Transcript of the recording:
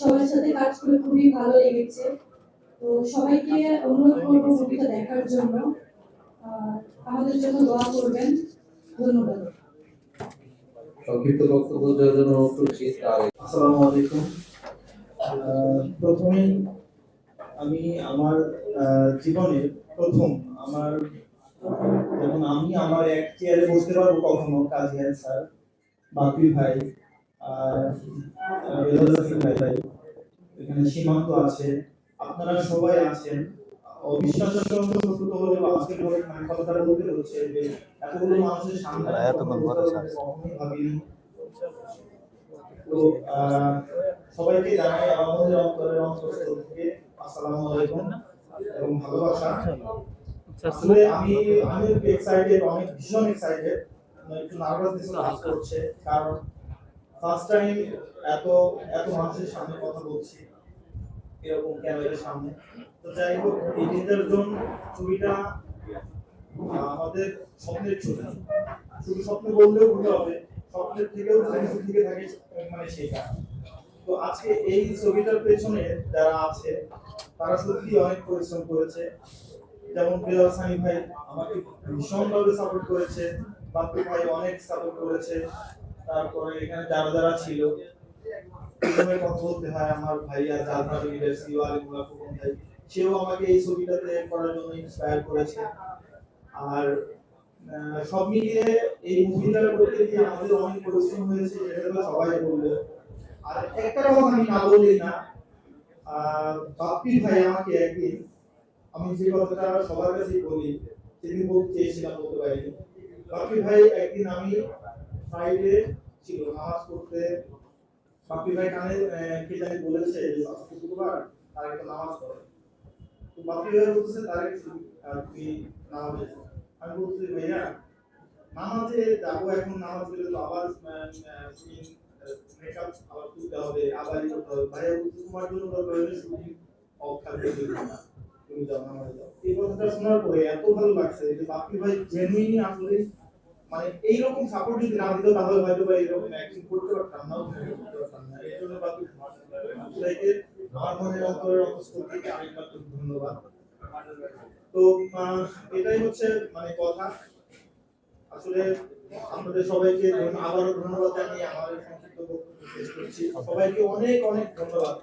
সবার সাথে কাজ করে খুবই ভালো লেগেছে। তো সবাইকে অনুরোধ করব মুভিটা দেখার জন্য। আমাদের জন্য দোয়া করবেন। ধন্যবাদ। সংক্ষিপ্ত বক্তব্য দেওয়ার জন্য অনুরোধ করছি। তার আসসালামু আলাইকুম। প্রথমেই আমি আমার আহ, জীবনে প্রথম আমার যেমন আমি আমার এক চেয়ারে বসতে পারব কখনো কাজিয়ান স্যার বাপি ভাই। এখানে সীমান্ত আছে। আপনারা সবাই আছেন। অবিশ্বাসের সঙ্গে সত্য হলেও আজকে কথাটা বলতে হচ্ছে যে মানুষের সামনে এতক্ষণ পরে স্যার। কখনোই ভাবিনি। তো আহ, সবাইকে জানাই আমাদের অন্তরের অন্তঃস্থল থেকে আসসালামু আলাইকুম এবং ভালোবাসা। আসলে আমি আমি এক্সাইটেড অনেক ভীষণ এক্সাইটেড একটু নার্ভাসনেস কাজ করছে। কারণ ফার্স্ট টাইম এত এত মানুষের সামনে কথা বলছি। এরকম ক্যামেরার সামনে? তো যাই হোক, এই ডিজার জোন ছবিটা আমাদের স্বপ্নের ছবি। শুধু স্বপ্ন বললেও ভুল হবে, স্বপ্নের থেকেও কিছু থেকে থাকে মানে সেটা। তো আজকে এই ছবিটার পেছনে যারা আছে, তারা সত্যি অনেক পরিশ্রম করেছে। যেমন বিলাল সানি ভাই আমাকে ভীষণভাবে সাপোর্ট করেছে, বাপ্পু ভাই অনেক সাপোর্ট করেছে। তারপরে এখানে যারা যারা ছিল বাপ্পি ভাই আমাকে একদিন, আমি যে কথাটা সবার কাছেই বলি সেদিন বলতে চেয়েছিলাম বলতে পারিনি বাপ্পি ভাই একদিন আমি ফ্রাইডে ছিল, নামাজ পড়তে। বাপ্পি ভাই কানে কে জানি বলেছে যে শুক্রবার তার একটা নামাজ পড়ে। তো বাপ্পি ভাই বলতেছে তার তুমি নামাজে। আমি বলছি ভাইয়া, নামাজে যাব এখন, নামাজ গেলে তো আবার মেকআপ আবার তুলতে হবে, আবার ই করতে হবে। ভাইয়া বলছে তোমার জন্য হলে শুটিং অফ থাকবে ঘণ্টা। তুমি যাও, নামাজে যাও। এই কথাটা শোনার পরে এত ভালো লাগছে যে বাপ্পি ভাই জেনুইনলি আসলে মানে এইরকম সাপোর্ট যদি না দিত, তাহলে হয়তো বা অ্যাক্টিং করতে পারতাম না করতে পারতাম না। এই জন্য আমার মনের অন্তরের থেকে ধন্যবাদ। তো এটাই হচ্ছে মানে কথা। আসলে আপনাদের সবাইকে আবারও ধন্যবাদ জানিয়ে এই সংক্ষিপ্ত বক্তব্য শেষ করছি। সবাইকে অনেক অনেক ধন্যবাদ।